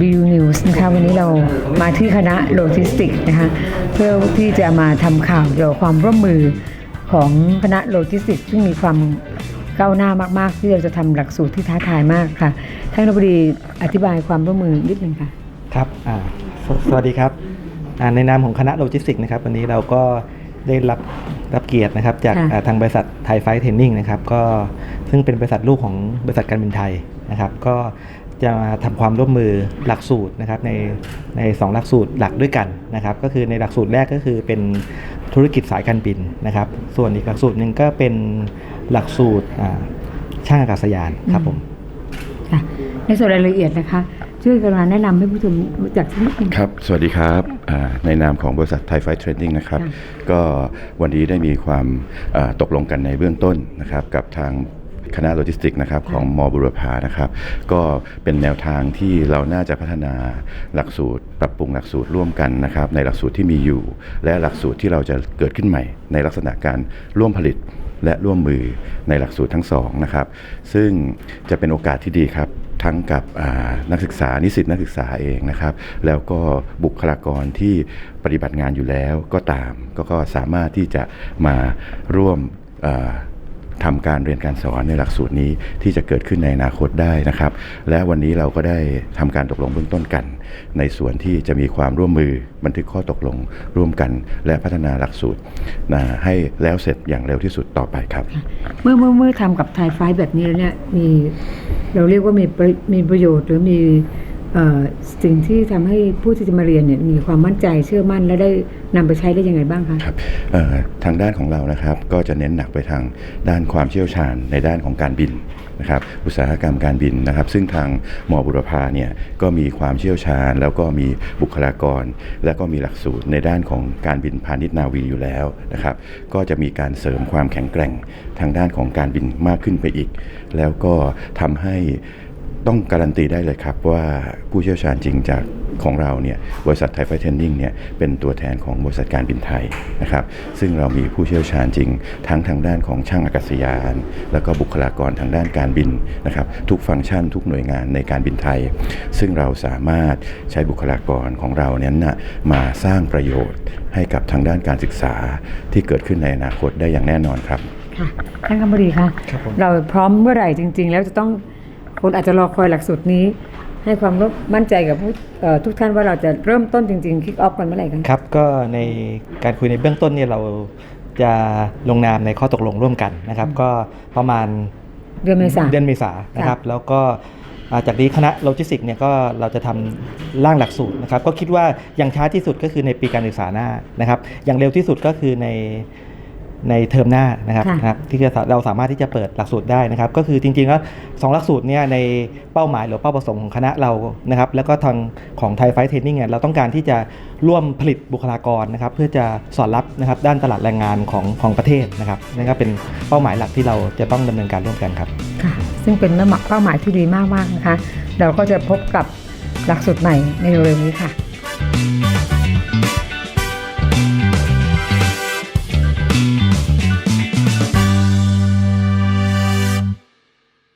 BU News นะคะวันนี้เรามาที่คณะโลจิสติกส์นะคะเพื่อที่จะมาทำข่าวเกี่ยวกับความร่วมมือของคณะโลจิสติกส์ซึ่งมีความก้าวหน้ามากๆ ที่เราจะทำหลักสูตรที่ท้าทายมากค่ะท่านรบดีอธิบายความร่วมมือนิดนึงค่ะครับอ่าสสวัสดีครับอ่าในนามของคณะโลจิสติกส์นะครับวันนี้เราก็ได้รับรับเกียรตินะครับจากค่ะอ่าทางบริษัทไทยไฟท์เทรนนิ่งนะครับก็ซึ่งเป็นบริษัทลูกของบริษัทการบินไทยนะครับ ก็ จะมาทำความร่วมมือหลักสูตรนะครับในในสองหลักสูตรหลักด้วยกันนะครับ ก็คือในหลักสูตรแรกก็คือเป็นธุรกิจสายการบินนะครับ ส่วนอีกหลักสูตรหนึ่งก็เป็นหลักสูตรอ่าช่างอากาศยานครับผมค่ะในส่วนรายละเอียดนะคะช่วยกรุณาแนะนำให้ผู้ชมรู้จักสักนิดนึงครับ สวัสดีครับอ่าในนามของบริษัทไทยไฟเทรนดิ้งนะครับค่ะก็วันนี้ได้มีความอ่าตกลงกันในเบื้องต้นนะครับ กับทาง คณะโลจิสติกส์นะครับของมบุรพานะครับ ก็เป็นแนวทางที่เราน่าจะพัฒนาหลักสูตร ปรับปรุงหลักสูตรร่วมกันนะครับ ในหลักสูตรที่มีอยู่ และหลักสูตรที่เราจะเกิดขึ้นใหม่ ในลักษณะการร่วมผลิตและร่วมมือในหลักสูตรทั้งสองนะครับ ซึ่งจะเป็นโอกาสที่ดีครับทั้งกับอ่านักศึกษานิสิตนักศึกษาเองนะครับ แล้วก็บุคลากรที่ปฏิบัติงานอยู่แล้วก็ตาม ก็ก็สามารถที่จะมาร่วม อ่าทำการเรียนการสอนในหลักสูตรนี้ที่จะเกิดขึ้นในอนาคตได้นะครับ และวันนี้เราก็ได้ทำการตกลงเบื้องต้นกัน ในส่วนที่จะมีความร่วมมือบันทึกข้อตกลงร่วมกัน และพัฒนาหลักสูตรนะให้แล้วเสร็จอย่างเร็วที่สุดต่อไปครับ เมื่อเมื่อเมื่อทำกับไทยไฟแบบนี้แล้วเนี่ยมีเราเรียกว่ามีมีประโยชน์หรือมี สิ่งที่ทำให้ผู้ที่จะมาเรียนเนี่ยมีความมั่นใจเชื่อมั่นและได้นำไปใช้ได้ยังไงบ้างคะครับทางด้านของเรานะครับก็จะเน้นหนักไปทางด้านความเชี่ยวชาญในด้านของการบินนะครับอุตสาหกรรมการบินนะครับ ซึ่งทางมบุรพาเนี่ยก็มีความเชี่ยวชาญ แล้วก็มีบุคลากร และก็มีหลักสูตรในด้านของการบินพาณิชย์นาวีอยู่แล้วนะครับ ก็จะมีการเสริมความแข็งแกร่งทางด้านของการบินมากขึ้นไปอีก แล้วก็ทำให้ ต้องการันตีได้เลยครับว่าผู้เชี่ยวชาญจริงจากของเราเนี่ยบริษัทไทยไฟเทนนิ่งเนี่ยเป็นตัวแทนของบริษัทการบินไทยนะครับซึ่งเรามีผู้เชี่ยวชาญจริง ทั้งทางด้านของช่างอากาศยาน แล้วก็บุคลากรทางด้านการบินนะครับทุกฟังก์ชันทุกหน่วยงานในการบินไทย ซึ่งเราสามารถใช้บุคลากรของเราเนี่ยนะมาสร้างประโยชน์ให้กับทางด้านการศึกษาที่เกิดขึ้นในอนาคตได้อย่างแน่นอนครับค่ะท่านคำบดีคะครับผมเราพร้อมเมื่อไหร่จริง ๆ แล้วจะต้อง คนอาจจะรอคอยหลักสูตรนี้ ให้ความร่วมมั่นใจกับผู้เอ่อทุกท่านว่าเราจะเริ่มต้นจริงๆคิกออฟกันเมื่อไหร่กันครับก็ในการคุยในเบื้องต้นเนี่ยเราจะลงนามในข้อตกลงร่วมกันนะครับ ก็ประมาณเดือนเมษาเดือนเมษานะครับ แล้วก็อ่าจากนี้คณะโลจิสติกส์เนี่ยก็เราจะทำร่างหลักสูตรนะครับ ก็คิดว่าอย่างช้าที่สุดก็คือในปีการศึกษาหน้านะครับ อย่างเร็วที่สุดก็คือใน ในเทอมหน้านะครับค่ะนะครับที่จะเราสามารถที่จะเปิดหลักสูตรได้นะครับ ก็คือจริงๆแล้วสองหลักสูตรเนี่ยในเป้าหมายหรือเป้าประสงค์ของคณะเรานะครับ แล้วก็ทางของไทยไฟเทรนนิ่งเนี่ยเราต้องการที่จะร่วมผลิตบุคลากรนะครับ เพื่อจะสอดรับนะครับด้านตลาดแรงงานของของประเทศนะครับนั่นก็เป็นเป้าหมายหลักที่เราจะต้องดำเนินการร่วมกันครับค่ะซึ่งเป็นเป้าหมายที่ดีมากๆนะคะ เราก็จะพบกับหลักสูตรใหม่ในเร็วๆนี้ค่ะ